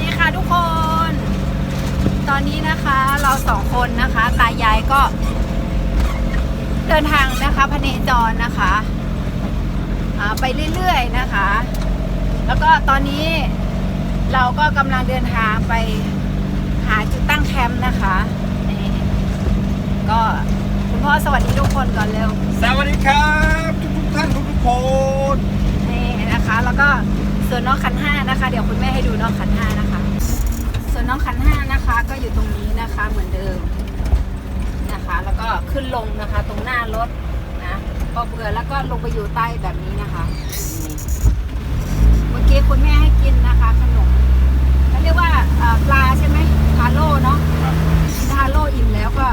ดีค่ะทุกคน ตอนนี้นะคะเราสองคนนะคะ ตายายก็ เดินทางนะคะพเนจรนะคะอ่าไปเรื่อยๆนะคะ แล้วก็ตอนนี้เราก็กำลังเดินทางไปหาจุดตั้งแคมป์นะคะนี่ก็คุณพ่อสวัสดีทุกคนก่อนเร็ว สวัสดีครับทุกทุกๆท่านทุกทุกๆคนนี่นะคะ แล้วก็ส่วนน้องขันห้านะคะ เดี๋ยวคุณแม่ให้ดูน้องขันห้านะคะ ส่วนน้องขันห้านะคะก็อยู่ตรงนี้นะคะเหมือนเดิมนะคะ แล้วก็ขึ้นลงนะคะ ตรงหน้ารถนะพอเบื่อแล้วก็ลงไปอยู่ใต้แบบนี้นะคะเมื่อกี้คุณแม่ให้กินนะคะ ขนมเขาเรียกว่าปลาใช่ไหมทาโร่เนาะครับกินทาโร่อิ่มแล้วก็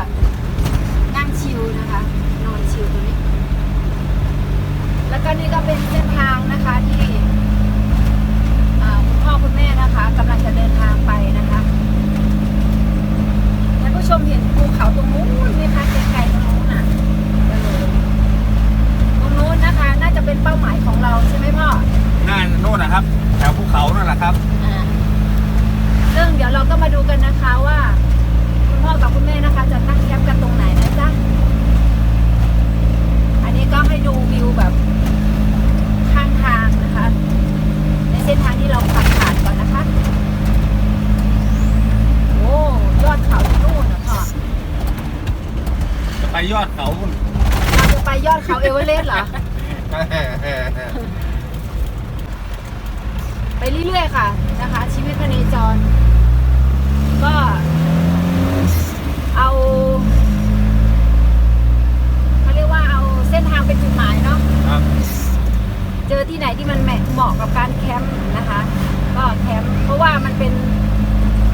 นั่งชิลนะคะ นอนชิลตรงนี้ แล้วก็นี่ก็เป็นเส้นทางนะคะที่ คุณพ่อคุณแม่นะคะกำลังจะเดินทางไปนะคะท่านผู้ชมเห็นภูเขาตรงนู้นไหมคะไกลๆตรงนู้นน่ะเออตรงนู้นนะคะ น่าจะเป็นเป้าหมายของเราใช่ไหมพ่อน่าโน่นนะครับ แถวภูเขานั่นแหละครับอ่าซึ่งเดี๋ยวเราก็มาดูกันนะคะว่า คุณพ่อกับคุณแม่นะคะ จะตั้งแคมป์กันตรงไหนนะจ๊ะอันนี้ก็ให้ดูวิวแบบข้างทางนะคะใน เส้นทางที่เราขับผ่านก่อนนะคะโอ้ยอดเขาที่นู่นนะพ่อจะไปยอดเขาเราจะไปยอดเขาเอเวอเรสต์เหรอ ไปเรื่อยๆค่ะนะคะ ชีวิตพเนจร ก็เอาเขาเรียกว่าเอาเส้นทางเป็นจุดหมายเนาะ ครับ เจอที่ไหนที่มันเหมาะกับการแคมป์นะคะ ก็แคมป์เพราะว่ามันเป็น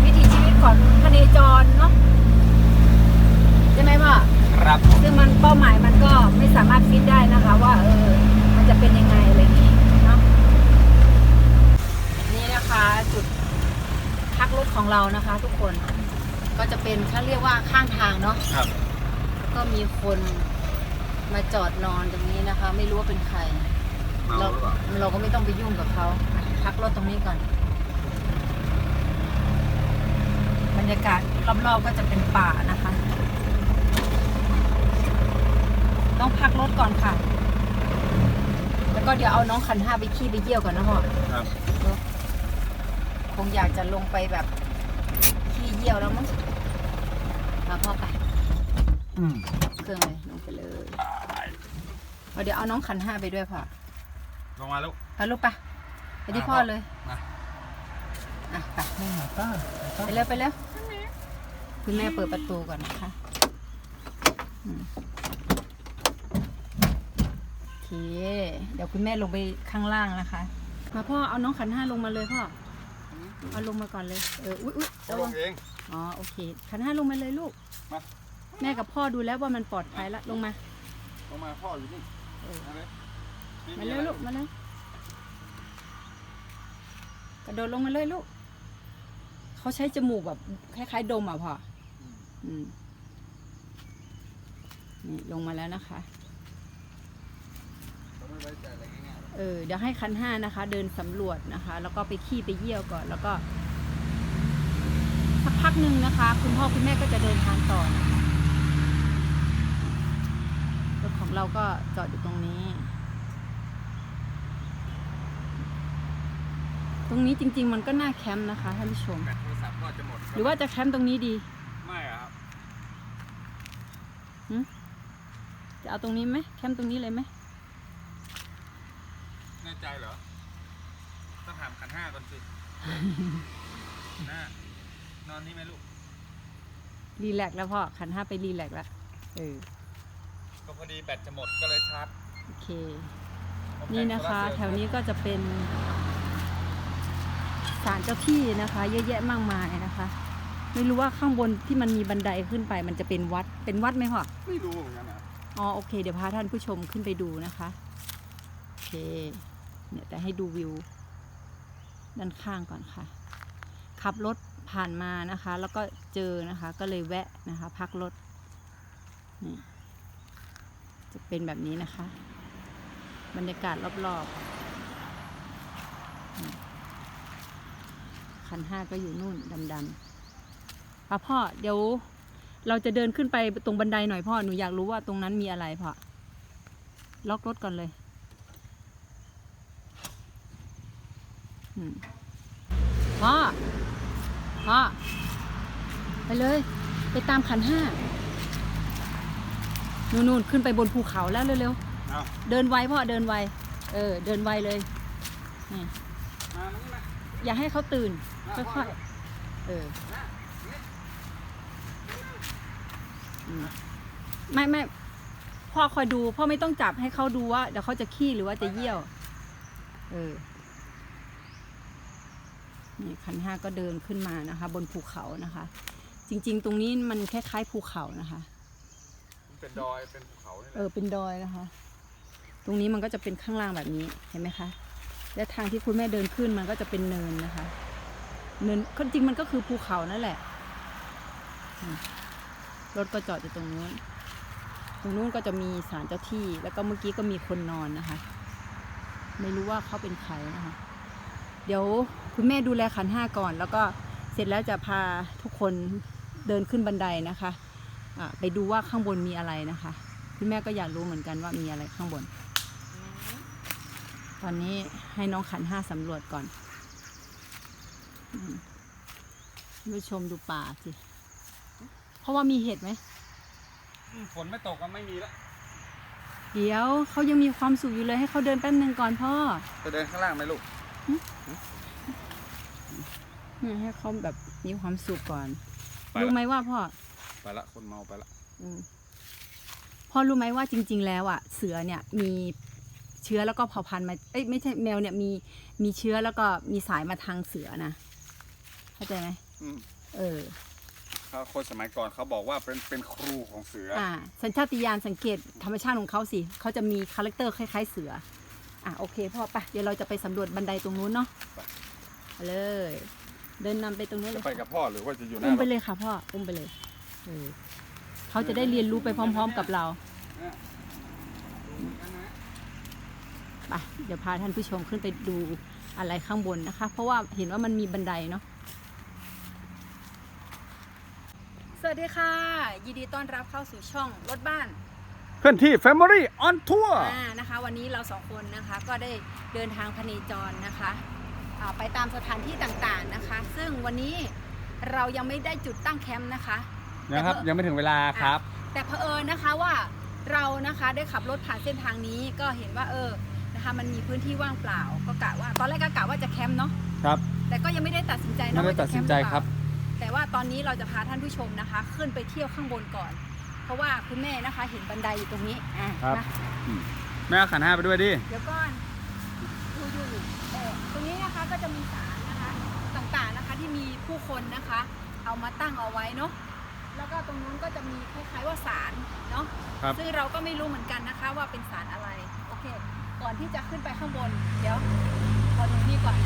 วิถีชีวิตของพเนจรเนาะใช่ไหมพ่อ ครับ ซึ่งมันเป้าหมายมันก็ไม่สามารถฟิตได้นะคะ ว่าเออมันจะเป็นยังไงอะไรอย่างนี้เนาะนี่นะคะจุดพักรถของเรานะคะ ทุกคนก็จะเป็นเขาเรียกว่าข้างทาง เนาะครับก็มีคนมาจอดนอนตรงนี้นะคะ ไม่รู้ว่าเป็นใครเราเราก็ไม่ต้องไปยุ่งกับเขาพักรถตรงนี้ก่อน บรรยากาศรอบๆก็จะเป็นป่านะคะ ต้องพักรถก่อนค่ะ แล้วก็เดี๋ยวเอาน้องขันห้าไปขี้ไปเยี่ยวก่อนนะพ่อ ครับ คงอยากจะลงไปแบบขี้เยี่ยวแล้วมั้ง มาพ่อไปอืมเครื่องเลยลงไปเลยเอาเดี๋ยวเอาน้องขันห้าไปด้วยพ่อลงมาแล้วเอาลูกไปะไปที่พ่อเลยมาอะไปก็ไปเร็วไปเร็วคุณแม่เปิดประตูก่อนนะคะอืมโอเค เดี๋ยวคุณแม่ลงไปข้างล่างนะคะ มาพ่อเอาน้องขันห้าลงมาเลยพ่อ เอาลงมาก่อนเลย เออ อุ๊ยอุ๊ยเขาระลวังงเอง อ๋อโอเค ขันห้าลงมาเลยลูก มา แม่กับพ่อดูแล้วว่ามันปลอดภัยแล้วลงมา ลงมาพ่ออยู่นี่เออมาเลยมาเลยลูกมาเลยกระโดดลงมาเลยลูก เขาใช้จมูกแบบคล้ายๆดมอะพ่ออืมนี่ลงมาแล้วนะคะเขาไม่ไว้ใจอะไรง่ายเออเดี๋ยวให้คันห้านะคะ เดินสำรวจนะคะ แล้วก็ไปขี้ไปเยี่ยวก่อน แล้วก็สัก พักหนึ่งนะคะ คุณพ่อคุณแม่ก็จะเดินทางต่อนะคะรถของเราก็จอดอยู่ตรงนี้ ตรงนี้จริง ๆ มันก็น่าแคมป์นะคะท่านผู้ชมๆแบตโทรศัพท์ก็จะหมดหรือว่าจะแคมป์ตรงนี้ดีไม่อะครับจะเอาตรงนี้ไหมแคมป์ตรงนี้เลยไหมแน่ใจเหรอ ต้องถามขันห้าก่อนสิน่า นอนนี่ไหมลูก รีแลกซ์แล้วพ่อขันห้าไปรีแลกซ์แล้วเออก็พอดีแบตจะหมดก็เลยชาร์จโอเคผมนี่นะคะโซลาร์เซลล์แถวนี้ก็จะเป็นศาลเจ้าที่นะคะ เยอะแยะมากมายนะคะ ไม่รู้ว่าข้างบนที่มันมีบันไดขึ้นไป มันจะเป็นวัดเป็นวัดไหมพ่อ ไม่รู้เหมือนกันนะอ๋อโอเค เดี๋ยวพาท่านผู้ชมขึ้นไปดูนะคะโอเคเนี่ยแต่ให้ดูวิว ด้านข้างก่อนค่ะ ขับรถ ผ่านมานะคะ แล้วก็เจอนะคะก็เลยแวะนะคะ พักรถนี่จะเป็นแบบนี้นะคะ บรรยากาศรอบๆขันห้าก็อยู่นู่นดำๆพ่อพ่อเดี๋ยวเราจะเดินขึ้นไปตรงบันไดหน่อยพ่อหนูอยากรู้ว่าตรงนั้นมีอะไรพ่อล็อกรถก่อนเลยอืมพ่อ พ่อ ไปเลย ไปตามขันห้านู่นๆขึ้นไปบนภูเขาแล้วเร็วๆเอาเดินไวพ่อเดินไว เออ เดินไวเลยนี่มานี่มาอย่าให้เขาตื่นมาค่พ่อยๆ เออมานี่อืมไม่ไม่พ่อคอยดู พ่อไม่ต้องจับให้เขาดูว่าเดี๋ยวเขาจะขี้หรือว่าจะเยี่ยว เออ นี่ขันห้าก็เดินขึ้นมานะคะ บนภูเขานะคะ จริง ๆ ตรงนี้มันคล้ายๆภูเขานะคะมันเป็นดอยเป็นภูเขานี่แหเอละอเป็นดอยนะคะ ตรงนี้มันก็จะเป็นข้างล่างแบบนี้เห็นไหมคะ และทางที่คุณแม่เดินขึ้นมันก็จะเป็นเนินนะคะเนินก็จริงมันก็คือภูเขานั่นแหละอืมรถก็จอดอยู่ตรงนู้น ตรงนู้นก็จะมีศาลเจ้าที่ แล้วก็เมื่อกี้ก็มีคนนอนนะคะ ไม่รู้ว่าเขาเป็นใครนะคะ เดี๋ยว คุณแม่ดูแลขันห้าก่อน แล้วก็เสร็จแล้วจะพาทุกคนเดินขึ้นบันไดนะคะอะไปดูว่าข้างบนมีอะไรนะคะ คุณแม่ก็อยากรู้เหมือนกันว่ามีอะไรข้างบน ตอนนี้ให้น้องขันห้าสำรวจก่อนอืมผู้ชมดูป่าสิ เพราะว่ามีเห็ดไหมอืมฝนไม่ตกก็ไม่มีละเดี๋ยวเขายังมีความสุขอยู่เลยให้เขาเดินแป๊บนึงก่อนพ่อ จะเดินข้างล่างไหมลูกเนี่ย ให้เขาแบบมีความสุขก่อน ไปละ รู้ไหมว่าพ่อไปละคนเมาไปละอืมพ่อรู้ไหมว่าจริง ๆ แล้วอะ เสือเนี่ยมีเชื้อแล้วก็เผ่าพันธุ์มาเอ้ยไม่ใช่แมวเนี่ยมีมีเชื้อแล้วก็มีสายมาทางเสือนะเข้าใจไหมอืมเออ เขาคนสมัยก่อนเขาบอกว่าเป็นเป็นครูของเสือออ่าสัญชาตญาณสังเกตธรรมชาติของเขาสิเขาจะมีคาแรคเตอร์คล้าย ๆ เสือ อะโอเคพ่อไปเดี๋ยวเราจะไปสำรวจบันไดตรงนู้นเนาะไปเลย เดินนำไปตรงนู้นเลจะยไปกับพ่อหรือว่าจะอยู่หน้าอุ้มไปรถเลยค่ะพ่ออุ้มไปเลยเออเขาจะได้เรียนรู้ไปพร้อม ๆ กับเราอะนั่นนะไปเดี๋ยวพาท่านผู้ชมขึ้นไปดูอะไรข้างบนนะคะ เพราะว่าเห็นว่ามันมีบันไดเนาะ สวัสดีค่ะ ยินดีต้อนรับเข้าสู่ช่องรถบ้าน เพื่อนที่ Family on Tour อ่านะคะวันนี้เราสองคนนะคะก็ได้เดินทางพเนจรนะคะอ่า ไปตามสถานที่ต่างๆนะคะ ซึ่งวันนี้เรายังไม่ได้จุดตั้งแคมป์นะคะนะครับ ยังไม่ถึงเวลาครับ แต่เผอิญนะคะว่าเรานะคะได้ขับรถผ่านเส้นทางนี้ก็เห็นว่าเออนะคะมันมีพื้นที่ว่างเปล่าก็กะว่า ตอนแรกก็กะว่าจะแคมป์เนาะครับ แต่ก็ยังไม่ได้ตัดสินใจนะไม่ได้ว่าตัจะดแคสิมนป์หใจรือเปครัล่าบแต่ว่าตอนนี้เราจะพาท่านผู้ชมนะคะ ขึ้นไปเที่ยวข้างบนก่อน เพราะว่าคุณแม่นะคะเห็นบันไดอยู่ตรงนี้อะครับนะแม่เอาขันห้าไปด้วยดิเดี๋ยวก่อนดูอยู่เออ ตรงนี้นะคะก็จะมีศาลนะคะต่างๆนะคะที่มีผู้คนนะคะ เอามาตั้งเอาไว้เนาะแล้วก็ตรงนู้นก็จะมีคล้ายๆว่าศาลเนาะครับซึ่งเราก็ไม่รู้เหมือนกันนะคะว่าเป็นศาลอะไรโอเค ก่อนที่จะขึ้นไปข้างบน เดี๋ยวขอดูนี่ก่อน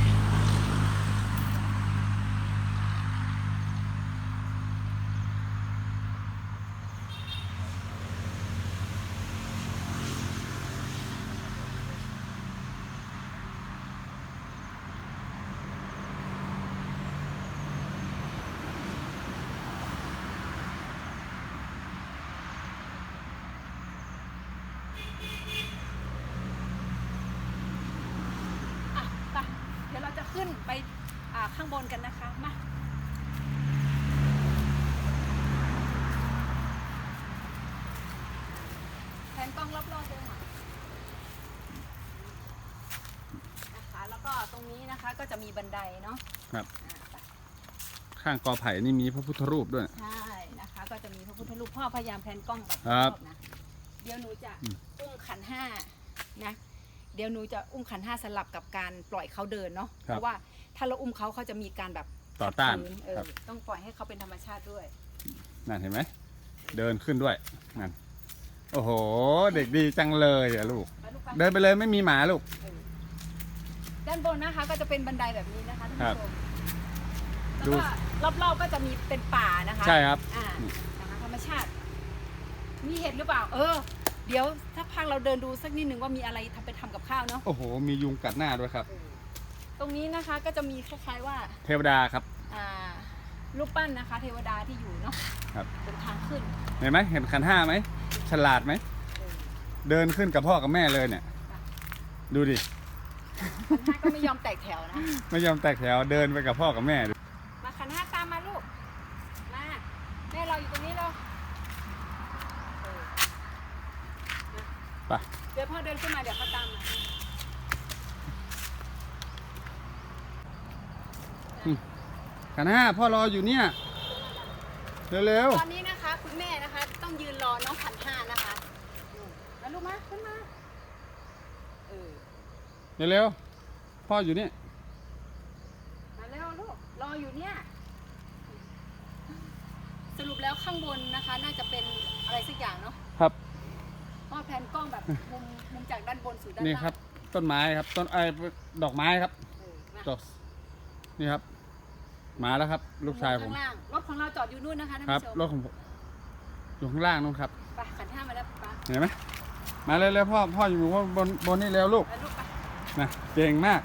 อะไปเดี๋ยวเราจะขึ้นไปอ่าข้างบนกันนะคะ มาแผนกล้องรอบๆเลยค่ะนะคะ แล้วก็ตรงนี้นะคะก็จะมีบันไดเนาะครับอ่าไปข้างกอไผ่นี่มีพระพุทธรูปด้วย ใช่นะคะ ก็จะมีพระพุทธรูปพ่อพยายามแพนกล้องแบบครับรอบๆนะเดี๋ยวหนูจะอืมอุ้มขันห้านะ เดี๋ยวหนูจะอุ้มขันห้าสลับกับการปล่อยเขาเดินเนาะเพราะว่า ถ้าเราอุ้มเขาเขาจะมีการแบบต่อต้านฝืเออครับต้องปล่อยให้เขาเป็นธรรมชาติด้วย นั่นเห็นไหมเดินขึ้นด้วยนั่นโอ้โห เด็กดีจังเลยอะลูก ไปลูกไปเดินไปเลยไม่มีหมาลูก เออด้านบนนะคะก็จะเป็นบันไดแบบนี้นะคะท่านครับผู้ชมดูแล้วก็รอบๆก็จะมีเป็นป่านะคะ ใช่ครับ อ่านะคะธรรมชาติ มีเห็ดหรือเปล่า เออ เดี๋ยวถ้าพักเราเดินดูสักนิดหนึ่งว่ามีอะไรทำไปทำกับข้าวเนาะโอ้โห มียุงกัดหน้าด้วยครับ เออ ตรงนี้นะคะก็จะมีคล้ายๆว่าเทวดาครับ อ่ารูปปั้นนะคะ เทวดาที่อยู่เนาะครับ เป็นทางขึ้นเห็นไหมเห็นขันห้าไหมฉลาดไหมเออเดินขึ้นกับพ่อกับแม่เลยเนี่ย ดูดิขันห้าก็ไม่ยอมแตกแถวนะ ไม่ยอมแตกแถวเดินไปกับพ่อกับแม่ดู มาขันห้าตามมาลูก มาแม่เราอยู่ตรงนี้เราเออมา ไป เดี๋ยวพ่อเดินขึ้นมาเดี๋ยวเขาตามมา ขันห้าพ่อรออยู่เนี่ย เร็วตอนนี้นะคะ คุณแม่นะคะ ต้องยืนรอน้องขันห้านะคะอืมแล้วลูกมาขึ้นมาเออๆเร็วๆพ่ออยู่นี่มาเร็วลูกรออยู่เนี่ย สรุปแล้วข้างบนนะคะ น่าจะเป็นอะไรสักอย่างเนาะครับ เพราะแผนกล้องแบบมุมมุมจากด้านบนสู่ด้านนี่ล่างครับ ต้นไม้ครับ ต้นไอ้ยดอกไม้ครับเออมา ดอกนี่ครับ มาแล้วครับ ลูกชายผม ข้างล่างรถของเราจอดอยู่นู่นนะคะท่านครับผู้ชมรถของผมอยู่ข้างล่างนู่นครับ ไปขันห้ามาแล้วไปเห็นไหมมาเร็วๆพ่อพ่ออยู่บนบนบนนี่เร็วลูกไปลูกไปนะเก่งมาก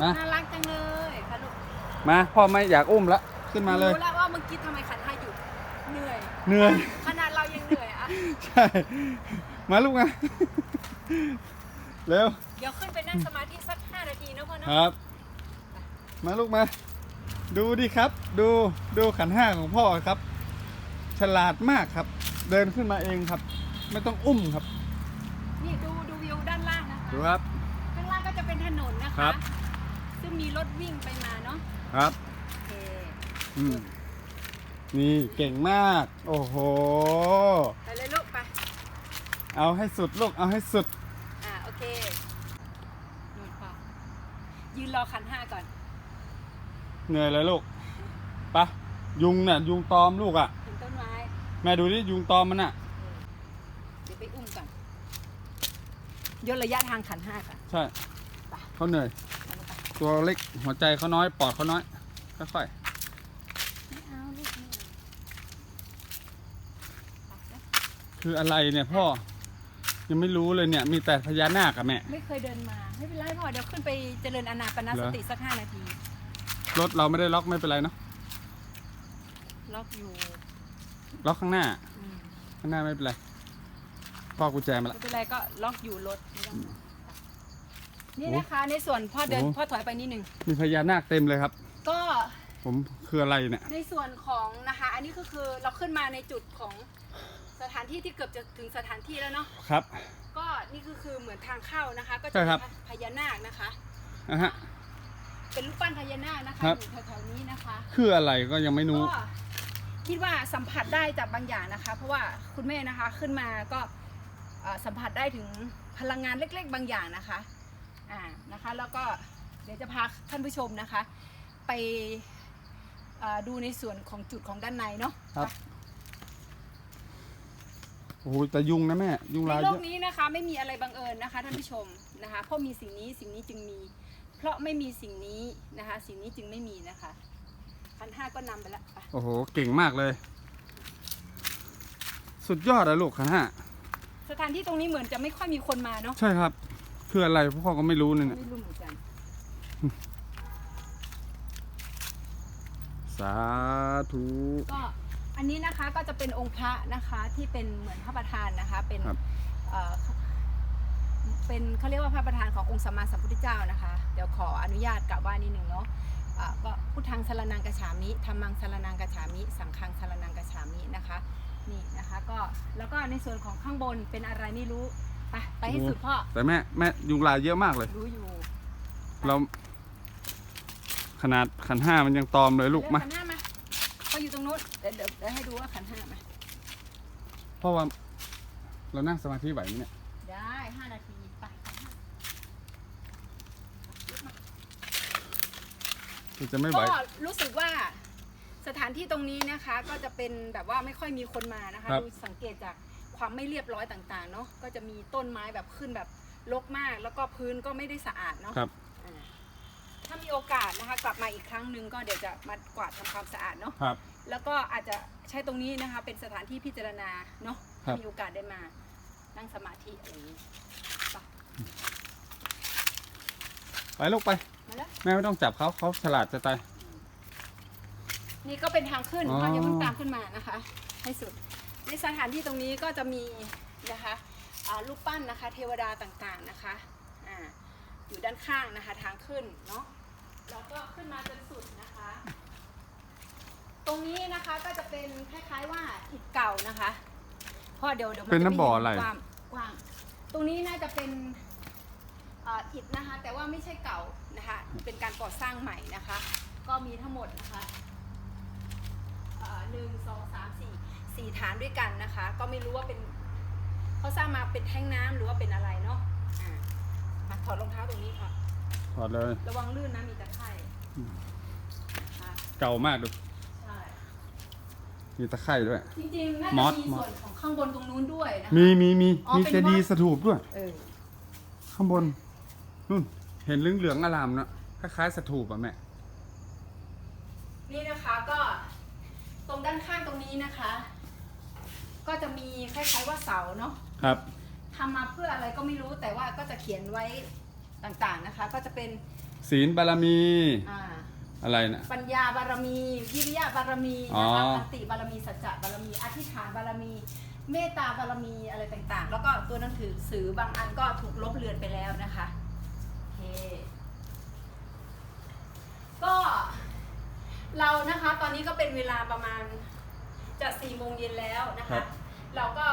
มาน่ารักจังเลยค่ะลูกมาพ่อไม่อยากอุ้มละขึ้นมาเลยรู้แล้วว่าเมื่อกี้ทำไมขันห้าหยุดเหนื่อย เหนื่อย ขนาดเรายังเหนื่อยอะใช่ มาลูกมาเร็วเดี๋ยวขึ้นไปนั่งสมาธิสักห้านาทีเนอะพ่อเนคอะรับ มาลูกมา ดูดิครับ ดูดูขันห้าของพ่อครับ ฉลาดมากครับ เดินขึ้นมาเองครับ ไม่ต้องอุ้มครับ นี่ดูดูวิวด้านล่างนะคะดูครับ ข้างล่างก็จะเป็นถนนนะครัคะ บ ซึ่งมีรถวิ่งไปมาเนาะครับ โอเคอืมนี่เก่งมาก โอ้โห ไปเลยลูกไป เอาให้สุดลูกเอาให้สุด อ่าโอเคนู่นพ่อยืนรอขันห้าก่อน เหนื่อยเลยลูกไปะยุงน่ะ ยุงตอมลูกอะ ถึงต้นไม้ แม่ดูนี่ยุงตอมมันอะ เดี๋ยวไปอุ้มก่อนยกระยะทางขันห้าก่อนใช่ไป เขาเหนื่อยไปลูกไปตัวเล็กหัวใจเขาน้อยปอดเขาน้อยค่อยไม่เอาลูกไม่เอาไปนะๆคืออะไรเนี่ยพ่อ ยังไม่รู้เลยเนี่ย มีแต่พญานาคอะแม่ ไม่เคยเดินมา ไม่เป็นไรพ่อเดี๋ยวขึ้นไปเจริญอานาปนาสติสักห้านาที รถเราไม่ได้ล็อกไม่เป็นไรเนาะล็อกอยู่ล็อกข้างหน้า อืมข้างหน้าไม่เป็นไรพ่อกุญแจมาไม่ละ เป็นไรก็ล็อกอยู่รถไม่ต้องนี่นะคะในส่วนพ่อเดินโอ้ พ่อถอยไปนิดหนึ่งมีพญานาคเต็มเลยครับ ก็ผมคืออะไรเนี่ย ในส่วนของนะคะ อันนี้ก็คือเราขึ้นมาในจุดของสถานที่ที่เกือบจะถึงสถานที่แล้วเนาะครับ ก็นี่ก็คือเหมือนทางเข้านะคะ ก็ใช่จะครับ มีพญานาคนะคะ นะฮะ เป็นรูปปั้นพญานาคนะคะครับ อยู่แถวๆนี้นะคะคืออะไรก็ยังไม่รู้ ก็คิดว่าสัมผัสได้จากบางอย่างนะคะ เพราะว่าคุณแม่นะคะขึ้นมาก็เอ่อสัมผัสได้ถึงพลังงานเล็ก ๆ บางอย่างนะคะอ่านะคะ แล้วก็เดี๋ยวจะพาท่านผู้ชมนะคะ ไปเอ่อดูในส่วนของจุดของด้านในเนาะครับ โอ้โหแต่ยุงนะแม่ ยุงในลายโลเยกอะ นี้นะคะ ไม่มีอะไรบังเอิญนะคะ ท่านผู้ชมนะคะเพราะมีสิ่งนี้สิ่งนี้จึงมี เพราะไม่มีสิ่งนี้นะคะ สิ่งนี้จึงไม่มีนะคะพันห้าก็นำไปแล้วไปโอ้โห เก่งมากเลย สุดยอดอะลูกขันห้าสถานที่ตรงนี้เหมือนจะไม่ค่อยมีคนมาเนาะใช่ครับ คืออะไรพ่อก็ไม่รู้เนี่ย ไม่รู้เหมือนกัน สาธุ ก็อันนี้นะคะก็จะเป็นองค์พระนะคะที่เป็นเหมือนพระประธานนะคะ เป็นครับ เอ่อ เป็นเขาเรียกว่าพระประธานขององค์สัมมาสัมพุทธเจ้านะคะ เดี๋ยวขออนุญาตกล่าวว่านิดหนึ่งเนาะอ่าก็พุทธังสารนังกจฉามิธรรมังสารนังกจฉามิ สังฆังสารนังกจฉามินะคะนี่นะคะก็แล้วก็ในส่วนของข้างบนเป็นอะไรไม่รู้ไปไปให้สุดพ่อแต่แม่แม่ยุงลายเยอะมากเลยรู้อยู่เราขนาดขันห้ามันยังตอมเลยลูกเร็วมาขันห้ามาก็อยู่ตรงนู้นเดี๋ยวเดี๋ยวเดี๋ยวให้ดูว่าขันห้ามาเพราะว่าเรานั่งสมาธิไหวไหมเนี่ยได้ห้านาทีไปขันห้า คือจะไม่ไหว ก็รู้สึกว่าสถานที่ตรงนี้นะคะ ก็จะเป็นแบบว่าไม่ค่อยมีคนมานะคะครับดูสังเกตจากความไม่เรียบร้อยต่างๆ เนาะก็จะมีต้นไม้แบบขึ้นแบบรกมาก แล้วก็พื้นก็ไม่ได้สะอาดเนาะครับ อ่าถ้ามีโอกาสนะคะ กลับมาอีกครั้งหนึ่งก็เดี๋ยวจะมากวาดทำความสะอาดเนาะ ครับ แล้วก็อาจจะใช้ตรงนี้นะคะ เป็นสถานที่พิจารณาเนาะครับ มีโอกาสได้มานั่งสมาธิอะไรอย่างนี้ไปไปลูกไปมา แล้วแม่ไม่ต้องจับเขาเขาฉลาดจะตาย นี่ก็เป็นทางขึ้นอ๋อพ่ออย่าเพิ่งตามขึ้นมานะคะ ให้สุด ในสถานที่ตรงนี้ก็จะมีนะคะอ่ารูปปั้นนะคะ เทวดาต่างๆนะคะอ่าอยู่ด้านข้างนะคะ ทางขึ้นเนาะแล้วก็ขึ้นมาจนสุดนะคะ ตรงนี้นะคะก็จะเป็นคล้ายๆว่าอิฐเก่านะคะเพราะเดี๋ยวเดี๋ยวมัเป็นจะน้ำบ่ออะไร กว้างกว้าง ตรงนี้น่าจะเป็นอ่าอิฐนะคะ แต่ว่าไม่ใช่เก่า นะคะ เป็นการก่อสร้างใหม่นะคะ ก็มีทั้งหมดนะคะอ่าหนึ่งสองสามสี่สี่ฐานด้วยกันนะคะ ก็ไม่รู้ว่าเป็นเขาสร้างมาเป็นแท้งน้ำหรือว่าเป็นอะไรเนาะอ่ามาถอดรองเท้าตรงนี้ค่ะถอดเลย ระวังลื่นนะมีตะไคร่อืมค่ะเก่ามากดูใช่มีตะไคร่ด้วย จริงๆน่ามอจะสมีมอสส่วนของข้างบนตรงนู้นด้วยนะคะมีมีมีอ๋อมีเป็นเจดีย์วัดสถูปด้วยเออข้างบนนู่น เห็นเหลืองๆอลามเนาะคล้ายๆสถูปอะแม่นี่นะคะก็ตรงด้านข้างตรงนี้นะคะ ก็จะมีคล้ายๆว่าเสาเนาะครับทำมาเพื่ออะไรก็ไม่รู้แต่ว่าก็จะเขียนไว้ต่างๆนะคะ ก็จะเป็นศีลบารมีอ่าอะไรนะปัญญาบารมีวิริยะบารมีอ๋อนะคะคันติบารมีสัจจะบารมีอธิษฐานบารมี เมตตาบารมีอะไรต่างๆ แล้วก็ตัวหนังสือสือบางอันก็ถูกลบเลือนไปแล้วนะคะโอเค ก็เรานะคะตอนนี้ก็เป็นเวลาประมาณจะสี่โมงเย็นแล้วนะครัคะ บ เราก็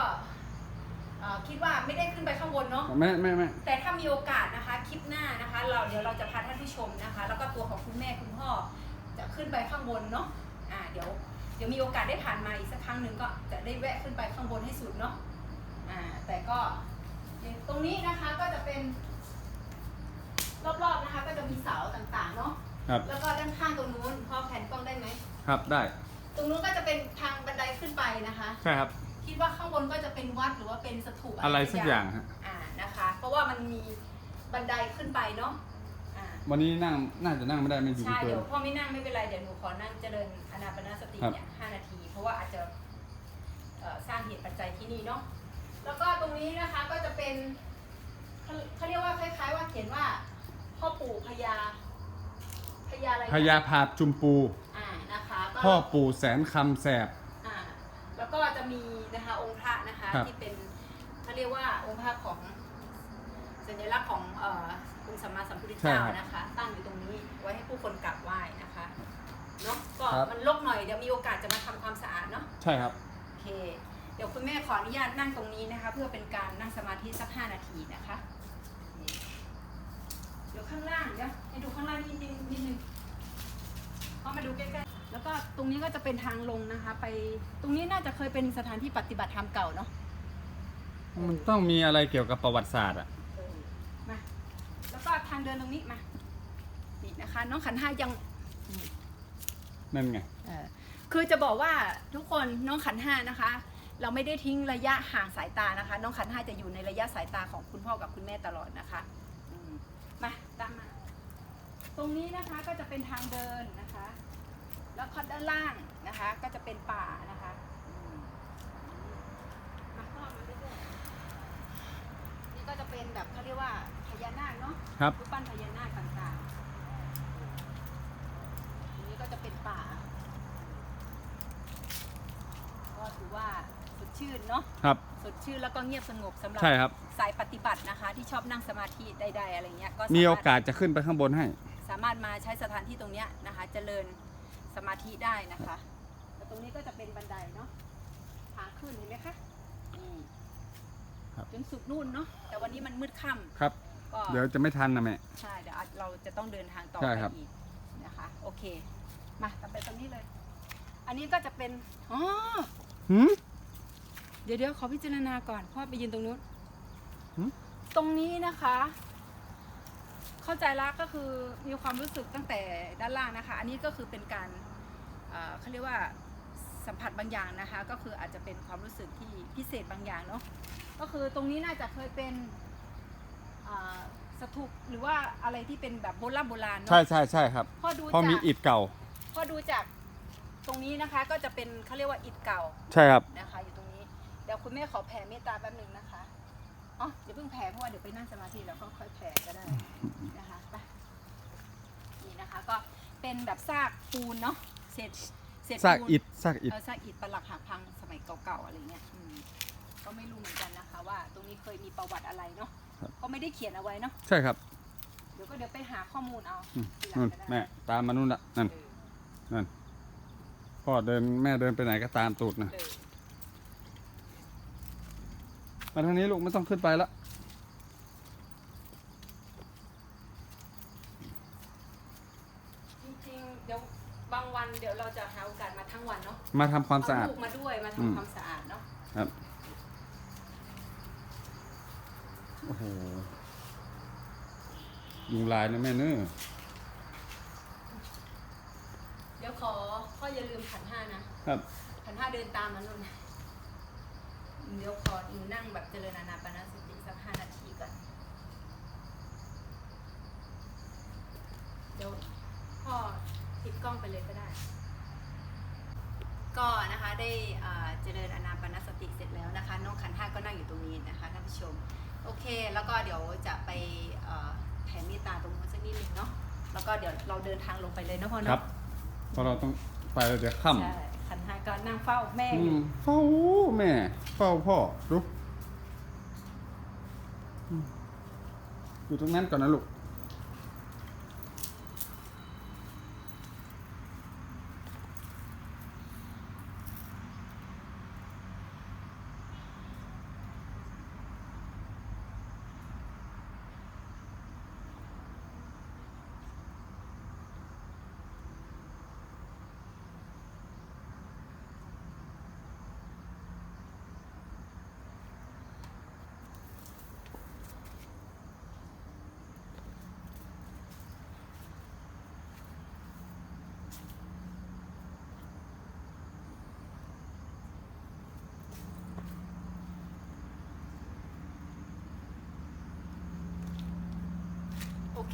เอ่อคิดว่าไม่ได้ขึ้นไปข้างบนเนาะแม่แม่แม่แต่ถ้ามีโอกาสนะคะคลิปหน้านะคะ เราเดี๋ยวเราจะพาท่านผู้ชมนะคะ แล้วก็ตัวของคุณแม่คุณพ่อจะขึ้นไปข้างบนเนาะอ่าเดี๋ยวเดี๋ยวมีโอกาสได้ผ่านมาอีกสักครั้งหนึ่งก็จะได้แวะขึ้นไปข้างบนให้สุดเนาะอ่าแต่ก็ตรงนี้นะคะก็จะเป็น รอบๆนะคะ ก็จะมีเสาต่างๆเนาะครับ แล้วก็ด้านข้างตรงนู้นพอแผ่นกล้องได้ไหมครับได้ ตรงนู้นก็จะเป็นทางบันไดขึ้นไปนะคะ ใช่ครับ คิดว่าข้างบนก็จะเป็นวัดหรือว่าเป็นสถูปอะไรสักอย่างฮะอ่านะคะ เพราะว่ามันมีบันไดขึ้นไปเนาะอ่าวันนี้นั่งน่าจะนั่งไม่ได้ไม่อยู่ใช่เกิเดี๋น ยวพ่อไม่นั่งไม่เป็นไรเดี๋ยวหนูขอนั่งเจริญอนาปนาสติครับ เนี่ยห้านาที เพราะว่าอาจจะเอ่อสร้างเหตุปัจจัยที่นี่เนาะแล้วก็ตรงนี้นะคะก็จะเป็นเขาเขาเรียกว่าคล้าย ๆ ว่าเขียนว่า พ่อปู่พญาพญาอะไรนะพญาพาจุมปู อ่านะคะก็พ่อปู่แสนคำแสบ อ่าแล้วก็จะมีนะคะองค์พระนะคะครับ ที่เป็นเขาเรียกว่าองค์พระของสัญลักษณ์ของเอ่อองค์สัมมาสัมพุทธเจ้านะคะ ตั้งอยู่ตรงนี้ไว้ให้ผู้คนกราบไหว้นะคะเนาะก็มันรกหน่อยเดี๋ยวมีโอกาสจะมาทำความสะอาดเนาะ ใช่ครับ โอเค เดี๋ยวคุณแม่ขออนุญาตนั่งตรงนี้นะคะ เพื่อเป็นการนั่งสมาธิสักห้านาทีนะคะนี่เดี๋ยวข้างล่างเดี๋ยวให้ดูข้างล่างนิดนึงนิดนึงพอมาดูใกล้ๆแล้วก็ตรงนี้ก็จะเป็นทางลงนะคะ ไปตรงนี้น่าจะเคยเป็นสถานที่ปฏิบัติธรรมเก่าเนาะมันต้องมีอะไรเกี่ยวกับประวัติศาสตร์อะเออมาแล้วก็ทางเดินตรงนี้มานี่นะคะ น้องขันห้ายังนั่นไงเออคือจะบอกว่าทุกคนน้องขันห้านะคะ เราไม่ได้ทิ้งระยะห่างสายตานะคะ น้องขันห้าจะอยู่ในระยะสายตาของคุณพ่อกับคุณแม่ตลอดนะคะอืมมาตามมา ตรงนี้นะคะก็จะเป็นทางเดินนะคะ แล้วก็ด้านล่างนะคะ ก็จะเป็นป่านะคะอืมมาพ่อมาเรื่อยๆนี่ก็จะเป็นแบบเขาเรียกว่าพญานาคเนาะครับรูปปั้นพญานาคต่างๆอันนี้ก็จะเป็นป่า ก็ถือว่าสดชื่นเนาะ ครับสดชื่นแล้วก็เงียบสงบสำหรัใช่ครับ สายปฏิบัตินะคะ ที่ชอบนั่งสมาธิใดๆอะไรเงี้ยก็สมีรถโอกาสจะขึ้นไปข้างบนให้ สามารถมาใช้สถานที่ตรงเนี้ยนะคะเจริญสมาธิได้นะคะแล้วตรงนี้ก็จะเป็นบันไดเนาะทางขึ้นเห็นไหมคะนี่ครับจนสุดนู่นเนาะแต่วันนี้มันมืดค่ำครับ ก็เดี๋ยวจะไม่ทันนะแม่ใช่เดี๋ยวอาจเราจะต้องเดินทางต่อใช่ไปครับอีกนะคะโอเค มาต่อไปตรงนี้เลย อันนี้ก็จะเป็นอ๋อหืมเดี๋ยวเดี๋ยวขอพิจารณาก่อนพ่อไปยืนตรงนู้นหืมตรงนี้นะคะ เข้าใจละก็คือมีความรู้สึกตั้งแต่ด้านล่างนะคะ อันนี้ก็คือเป็นการเอ่อเขาเรียกว่าสัมผัสบางอย่างนะคะ ก็คืออาจจะเป็นความรู้สึกที่พิเศษบางอย่างเนาะก็คือตรงนี้น่าจะเคยเป็นอ่าสถูปหรือว่าอะไรที่เป็นแบบโบราณโบราณใช่เนาะใช่ใช่ครับพอดูเพราะจากมีอิฐเก่าพอดูจากตรงนี้นะคะก็จะเป็นเขาเรียกว่าอิฐเก่าใช่ครับนะคะอยู่ตรงนี้เดี๋ยวคุณแม่ขอแผ่เมตตาแป๊บหนึ่งนะคะ อ๋อเดี๋ยวเพิ่งแผ่เพราะว่าเดี๋ยวไปนั่งสมาธิแล้วก็ค่อยแผ่ก็ได้นะคะไปนะคะก็เป็นแบบซากปูนเนาะเศษเศษซากปูนอิฐซากอิฐ เออซากอิฐปลักหักพังสมัยเก่าๆอะไรเงี้ยอืมก็ไม่รู้เหมือนกันนะคะ ว่าตรงนี้เคยมีประวัติอะไรเนาะครับเขาไม่ได้เขียนเอาไว้เนาะใช่ครับเดี๋ยวก็เดี๋ยวไปหาข้อมูลเอาอืมทีหลังนู่นก็ได้แม่ตามมานู่นละนั่นเออนั่นพ่อเดินแม่เดินไปไหนก็ตามตูดนะ เออ มาทางนี้ลูกไม่ต้องขึ้นไปละจริงๆเดี๋ยวบางวันเดี๋ยวเราจะหาโอกาสมาทั้งวันเนาะมาทำความสะอาด เลูกมาด้วยมาอืม ทำความสะอาดเนาะครับโอ้โหยุงลายนะแม่เนื้อะเดี๋ยวขอข้ออย่าลืมขันห้านะครับขันห้าเดินตามมันนู่นนะ เดี๋ยวขอหนูนั่งแบบเจริญอานาปานสติสักห้านาทีก่อนเดี๋ยวพ่อติดกล้องไปเลยก็ได้ ก็นะคะได้อ่าเจริญอานาปานสติเสร็จแล้วนะคะ น้องขันห้าก็นั่งอยู่ตรงนี้นะคะท่านผู้ชม โอเค แล้วก็เดี๋ยวจะไปเอ่อแผ่เมตตาตรงนู้นสักนิดหนึ่งเนาะแล้วก็เดี๋ยวเราเดินทางลงไปเลยนะพ่อครัเนาะบเพราะเราต้องไปแล้วเดี๋ยวค่ใช่ขันห้า ก็นั่งเฝ้าแม่ออืยู่มเฝ้าแม่เฝ้าพ่อดูอืมอยู่ตรงนั้นก่อนนะลูก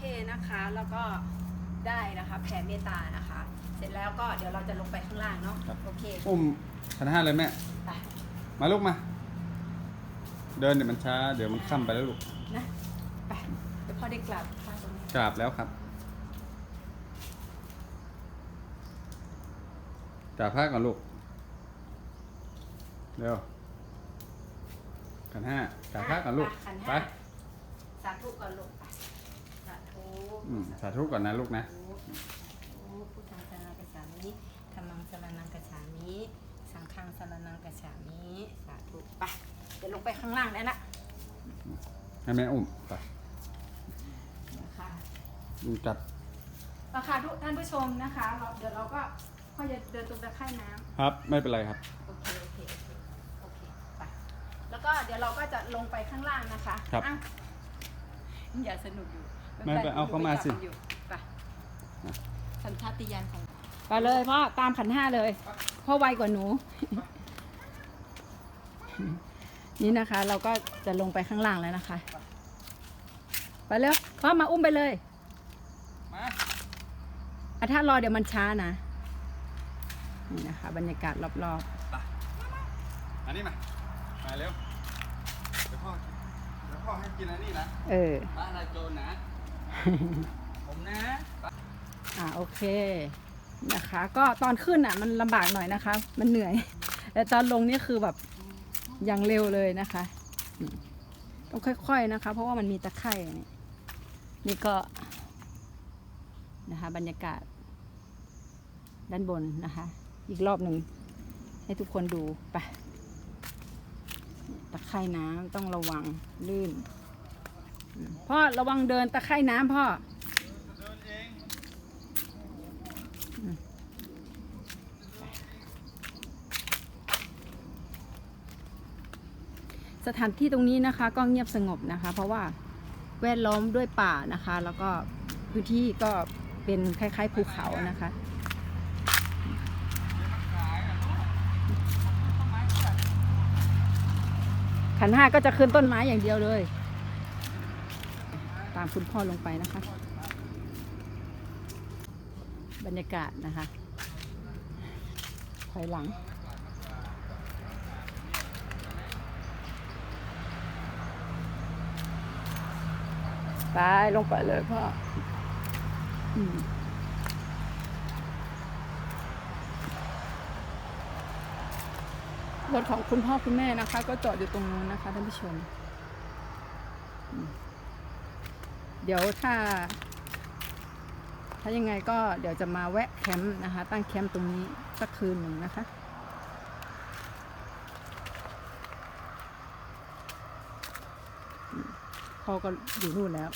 เคนะคะ แล้วก็ได้นะคะ แผ่เมตตานะคะ เสร็จแล้วก็เดี๋ยวเราจะลงไปข้างล่างเนาะครับ โอเคอุ้มขันห้าเลยแม่ ไปมาลูกมา เดินเดี๋ยวมันช้า เดี๋ยวมันค่ำไปแล้วลูกนะไปเดี๋ยวพ่อได้กลับข้างตรงนี้กราบแล้วครับกราบพระก่อนลูก เร็วขันห้ากราบพระก่อนลูก ขันไป ห้าสาธุก่อนลูกไปสาธุ อืมสาธุก่อนนะลูกนะโอ้พุทธังสรณังกัจฉามิธรรมังสรณังกัจฉามิสังฆังสรณังกัจฉามิสาธุไปเดี๋ยวลงไปข้างล่างได้ละให้แม่อุ้มไปนะคะลุงจัดราคาทุกท่านผู้ชมนะคะเราเดี๋ยวเราก็พ่อจะเดินตรงตะไคร่น้ำครับ ไม่เป็นไรครับโอเคโอเคโอเคโอเคไปแล้วก็เดี๋ยวเราก็จะลงไปข้างล่างนะคะครับ อ้าวอย่าสนุกอยู่ ไม่ไปเอาเข้ามาสิอยู่ไปสัญชาติยานของ ไปเลยพ่อตามขันห้าเลยพ่อไวกว่าหนู นี่นะคะ เราก็จะลงไปข้างล่างแล้วนะคะ ไปเร็วพ่อมาอุ้มไปเลยมาอะถ้ารอเดี๋ยวมันช้านะ นี่นะคะ บรรยากาศรอบอันนี้มามาเร็วเดี๋ยวพ่อเดี๋ยวพ่อให้กินอันนี้นะๆ เออ บ้านนายโจรนะ ผมนะ อ่าโอเคนะคะ ก็ตอนขึ้นอะ มันลำบากหน่อยนะคะ มันเหนื่อย แต่ตอนลงนี่คือแบบอย่างเร็วเลยนะคะต้องค่อยๆนะคะ เพราะว่ามันมีตะไคร่นี่นี่ก็นะคะ บรรยากาศ ด้านบนนะคะ อีกรอบหนึ่งให้ทุกคนดูไปตะไคร่น้ำต้องระวังลื่น พ่อระวังเดินตะไคร่น้ำพ่อสถานที่ตรงนี้นะคะก็เงียบสงบนะคะ เพราะว่าแวดล้อมด้วยป่านะคะ แล้วก็พื้นที่ก็เป็นคล้ายๆภูเขานะคะขันห้าก็จะขึ้นต้นไม้อย่างเดียวเลยามคุณพ่อลงไปนะคะ บรรยากาศนะคะ ถอยหลังไปลงไปเลยพ่อรถของคุณพ่อคุณแม่นะคะ ก็จอดอยู่ตรงนู้นนะคะท่านผู้ชม เดี๋ยวถ้า ถ้ายังไงก็เดี๋ยวจะมาแวะแคมป์นะคะ ตั้งแคมป์ตรงนี้สักคืนหนึ่งนะคะ พ่อก็อยู่นู่นแล้ว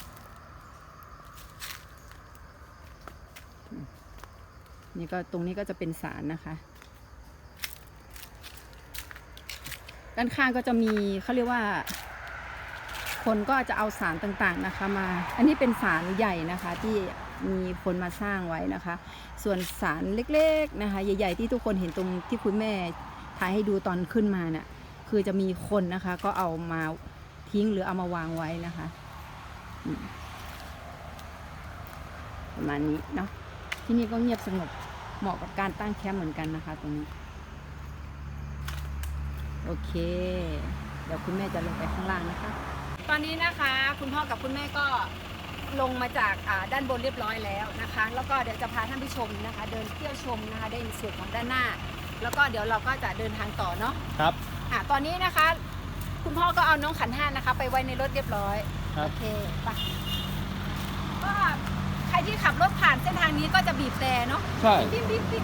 นี่ก็ตรงนี้ก็จะเป็นศาลนะคะ ด้านข้างก็จะมีเขาเรียกว่า คนก็จะเอาสารต่างๆนะคะมา อันนี้เป็นสารใหญ่นะคะที่มีคนมาสร้างไว้นะคะ ส่วนสารเล็กๆนะคะ ใหญ่ ๆ ที่ทุกคนเห็นตรงที่คุณแม่ถ่ายให้ดูตอนขึ้นมาเนี่ยคือจะมีคนนะคะ ก็เอามาทิ้งหรือเอามาวางไว้นะคะประมาณนี้เนาะที่นี่ก็เงียบสงบเหมาะกับการตั้งแคมป์เหมือนกันนะคะ ตรงนี้ โอเค เดี๋ยวคุณแม่จะลงไปข้างล่างนะคะ ตอนนี้นะคะคุณพ่อกับคุณแม่ก็ลงมาจากอ่าด้านบนเรียบร้อยแล้วนะคะ แล้วก็เดี๋ยวจะพาท่านผู้ชมนะคะ เดินเที่ยวชมนะคะในส่วนของด้านหน้า แล้วก็เดี๋ยวเราก็จะเดินทางต่อเนาะครับอะตอนนี้นะคะ คุณพ่อก็เอาน้องขันห้านะคะ ไปไว้ในรถเรียบร้อยครัโอบเคไปก็ใครที่ขับรถผ่านเส้นทางนี้ก็จะบีบแต่เนาะใช่ปิ๊บปิ๊บปิ๊บ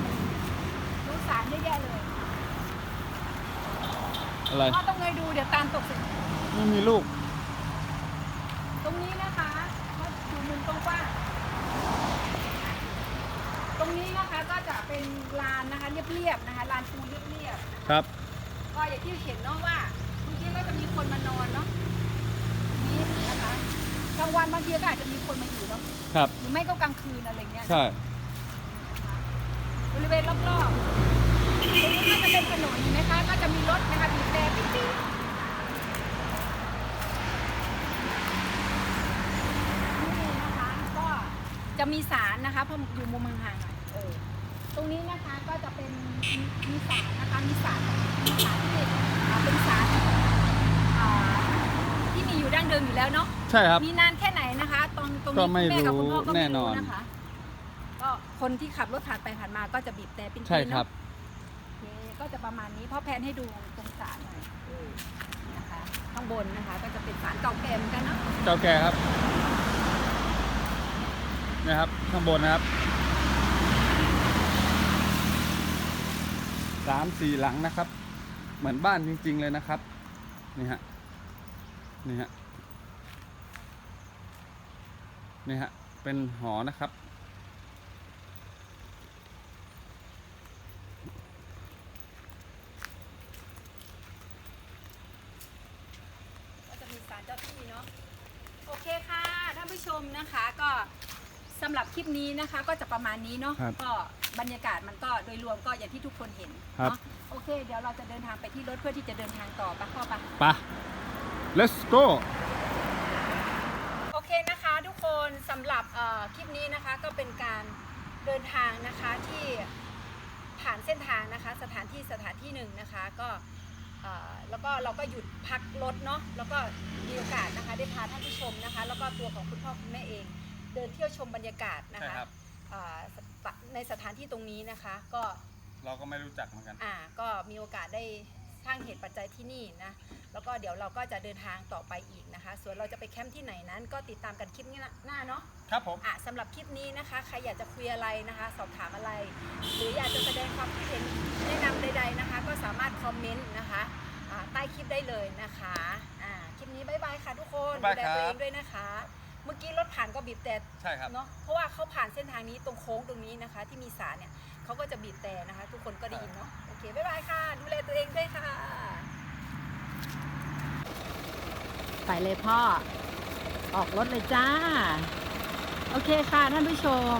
ดูสารเยอะแยะเลยอะไรพ่อต้องเงยดูเดี๋ยวตามตกสิไม่มีลูก ตรงนี้นะคะก็ดูมุมกว้างๆตรงนี้นะคะก็จะเป็นลานนะคะเรียบๆนะคะลานปูเรียบๆครับ ก็อย่างที่เห็นเนาะว่าบางทีก็จะมีคนมานอนเนาะนี่นะคะกลางวันบางทีก็อาจจะมีคนมาอยู่เนาะครับหรือไม่ก็กลางคืนอะไรเงี้ยใช่บริเวณรอบๆตรงนี้ก็จะเป็นถนนเห็นไหมคะ ก็จะมีรถนะคะบีบแต่ปิ๊บๆนี่นะคะก็ จะมีสารนะคะเพราะอยู่มุมห่างๆหน่อยเออตรงนี้นะคะก็จะเป็นมีมีสารนะคะมีสารมีสารที่อ่าเป็นสารอ่าที่มีอยู่ดั้งเดิมอยู่แล้วเนาะใช่ครับมีนานแค่ไหนนะคะ ตรงตรงก็นี้ไม่คุณแม่กับคุณพ่อก็รู้แน่ไม่นรู้อนนะคะก็คนที่ขับรถผ่านไปผ่านมาก็จะบีบแต่เป็นใช่ครับโอเคก็จะประมาณนี้พ่อแพนให้ดูตรงศาลหน่อยเออนะคะข้างบนนะคะ ก็จะเป็นศาลเก่าแก่เหมือนกันเนาะเจ้าแก่ครับ นะครับ ข้างบนนะครับสามสี่หลังนะครับ เหมือนบ้านจริง ๆ เลยนะครับ นี่ฮะนี่ฮะนี่ฮะเป็นหอนะครับ ก็จะมีศาลเจ้าที่เนาะโอเคค่ะท่านผู้ชมนะคะก็สำหรับคลิป นี้นะคะก็จะประมาณนี้เนาะครับก็บรรยากาศมันก็โดยรวมก็อย่างที่ทุกคนเห็นครับ เนาะโอเค เดี๋ยวเราจะเดินทางไปที่รถเพื่อที่จะเดินทางต่อปะพ่อปะไปะ let's go โอเคนะคะทุกคนสำหรับเอ่อคลิปนี้นะคะก็เป็นการเดินทางนะคะที่ผ่านเส้นทางนะคะ สถานที่สถานที่หนึ่งนะคะก็เอ่อแล้วก็เราก็หยุดพักรถเนาะแล้วก็มีโอกาสนะคะได้พาท่านผู้ชมนะคะ แล้วก็ตัวของคุณพ่อคุณแม่เอง เดินเที่ยวชมบรรยากาศนะใช่คะครับเอ่อสถในสถานที่ตรงนี้นะคะ ก็เราก็ไม่รู้จักเหมือนกัน อ่าก็มีโอกาสได้สร้างเหตุปัจจัยที่นี่นะแล้วก็เดี๋ยวเราก็จะเดินทางต่อไปอีกนะคะ ส่วนเราจะไปแคมป์ที่ไหนนั้น ก็ติดตามกันคลิปหน้าเนาะ ครับผม อะสำหรับคลิปนี้นะคะ ใครอยากจะคุยอะไรนะคะ สอบถามอะไร หรืออยากจะแสดงความคิดเห็นแนะนำใดๆนะคะ ก็สามารถคอมเมนต์นะคะอ่าใต้คลิปได้เลยนะคะอ่าคลิปนี้บ๊ายบายค่ะทุกคนบ๊าดูยแลบายครับ ตัวเองด้วยนะคะ เมื่อกี้รถผ่านก็บีบแต่ใช่ครับเนาะเพราะว่าเขาผ่านเส้นทางนี้ตรงโค้งตรงนี้นะคะ ที่มีสารเนี่ยเขาก็จะบีบแต่นะคะ ทุกคนก็ได้ยินเนาะโอเคบ๊ายบายค่ะ ดูแลตัวเองด้วยค่ะ ไปเลยพ่อ ออกรถเลยจ้า โอเคค่ะท่านผู้ชม